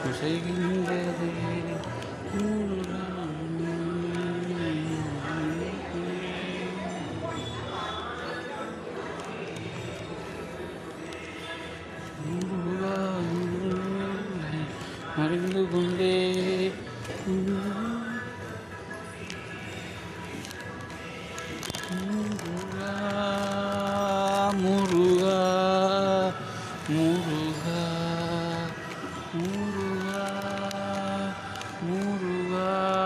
குசைகின்றது முருகா. முருகா, அறிந்து கொண்டே முருகா முருகா முருகா முருகா love.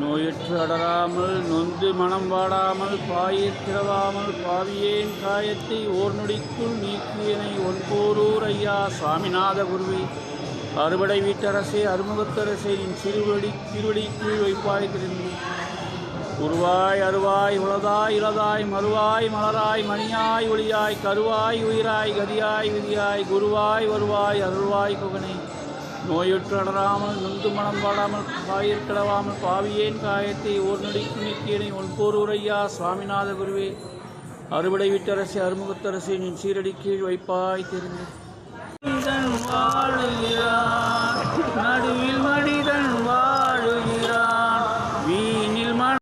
நோயற்று அடராமல் நொந்து மனம் வாடாமல் பாயிற் திரவாமல் பாவியேன் காயத்தை ஓர் நொடிக்குள் நீக்கியனை ஒன்போரூர் ஐயா சாமிநாத குருவி. அறுபடை வீட்டரசே அறுமுகத்தரசே என் சிறுவடி திருவடி கீழ் வைப்பாய் திரும்பி. உருவாய் அருவாய் உளதாய் இளதாய் மறுவாய் மலராய் மணியாய் ஒளியாய் கருவாய் உயிராய் கதியாய் விதியாய் குருவாய் வருவாய் அருள்வாய் குகனே. நோயுற்று அடராமல் நுந்து மனம் பாடாமல் காயிற் கிளவாமல் பாவியேன் காயத்தை ஓர் நொடிக்கு நீக்கியனை ஒன்போர் உரையா சுவாமிநாத குருவே. அறுவடை விட்டரசே அருமுகத்தரசே நின் சீரடி கீழ் வைப்பாய் தெரிந்து.